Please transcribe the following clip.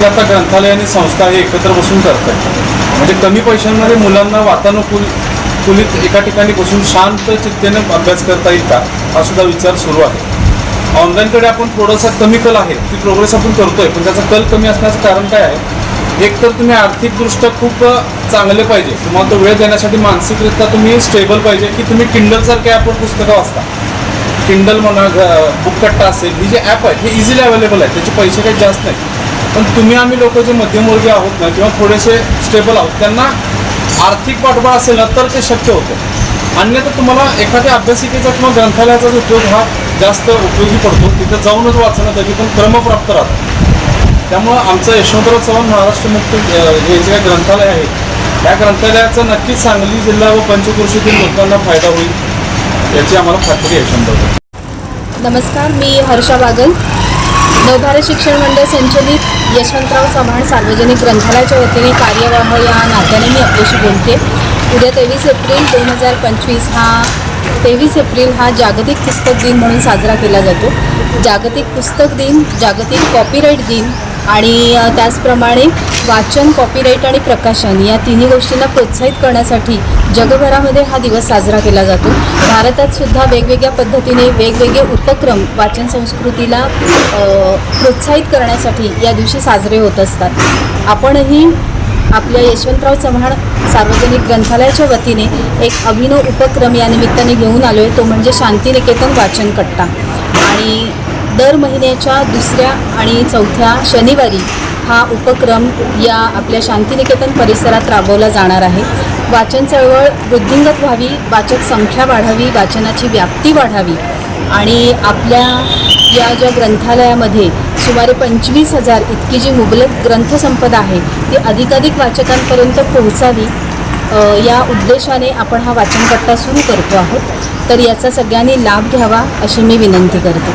आता ग्रंथालय आणि संस्था हे एकत्र बसून करतात. म्हणजे कमी पैशांमध्ये मुलांना वातानुकूल कुलीत एका ठिकाणी बसून शांत चित्तेने अभ्यास करता येईल का हा सुद्धा विचार सुरू आहे. ऑनलाईनकडे आपण थोडासा कमी कल आहे ती प्रोग्रेस आपण करतोय पण त्याचा कल कमी असण्याचं कारण काय आहे? एक तर तुम्ही आर्थिकदृष्ट्या खूप चांगले पाहिजे. तुम्हाला तो वेळ देण्यासाठी मानसिकरित्या तुम्ही स्टेबल पाहिजे की तुम्ही किंडलसारखे ॲपवर पुस्तकं वाचता. किंडल म्हणा बुक कट्टा असेल ही जे ॲप आहे हे इझिली अवेलेबल आहे त्याचे पैसे काही जास्त नाही पण तुम्ही आम्ही लोक जे मध्यमवर्गीय आहोत ना किंवा थोडेसे स्टेबल आहोत त्यांना आर्थिक पाठबळ असेल ना तर ते शक्य होतं. अन्यथा तुम्हाला एखाद्या अभ्यासिकेचा किंवा ग्रंथालयाचाच उपयोग हा जास्त उपयोगी पडतो तिथं जाऊनच वाचणं त्याची पण क्रमप्राप्त राहतं. त्यामुळं आमचं यशवंतराव चव्हाण महाराष्ट्र मुक्त हे जे काही ग्रंथालय आहे त्या ग्रंथालयाचा नक्कीच सांगली जिल्हा व पंचक्रोशीतील लोकांना फायदा होईल याची आम्हाला खात्री आहे शंभर नमस्कार मी हर्षा बागल. नवभारत शिक्षण मंडळ संचलित यशवंतराव चव्हाण सार्वजनिक ग्रंथालयाच्या वतीने कार्यवाह या नात्याने मी आपल्याशी बोलते. उद्या तेवीस एप्रिल दोन हजार पंचवीस हा तेवीस एप्रिल हा जागतिक पुस्तक दिन म्हणून साजरा केला जातो. जागतिक पुस्तक दिन जागतिक कॉपीराईट दिन आणि त्याचप्रमाणे वाचन कॉपीराईट आणि प्रकाशन या तिन्ही गोष्टींना प्रोत्साहित करण्यासाठी जगभरामध्ये हा दिवस साजरा केला जातो. भारतात सुद्धा वेगवेगळ्या पद्धतीने वेगवेगळे उपक्रम वाचन संस्कृतीला प्रोत्साहित करण्यासाठी या दिवशी साजरे होत असतात. आपणही आपल्या यशवंतराव चव्हाण सार्वजनिक ग्रंथालयाच्या वतीने एक अभिनव उपक्रम या निमित्ताने घेऊन आलो आहे तो म्हणजे शांतिनिकेतन वाचन कट्टा. आणि दर महिन्याच्या दुसऱ्या आणि चौथ्या शनिवारी हा उपक्रम या आपल्या शांतिनिकेतन परिसरात राबवला जाणार आहे. वाचन चळवळ वृद्धिंगत व्हावी वाचक संख्या वाढावी वाचनाची व्याप्ती वाढावी आणि आपल्या या ज्या ग्रंथालयामध्ये सुमारे पंचवीस हजार इतकी जी मुबलक ग्रंथसंपदा आहे ती अधिकाधिक वाचकांपर्यंत पोहोचावी या उद्देशाने आपण हा वाचनकट्टा सुरू करतो आहोत. तर याचा सगळ्यांनी लाभ घ्यावा अशी मी विनंती करते.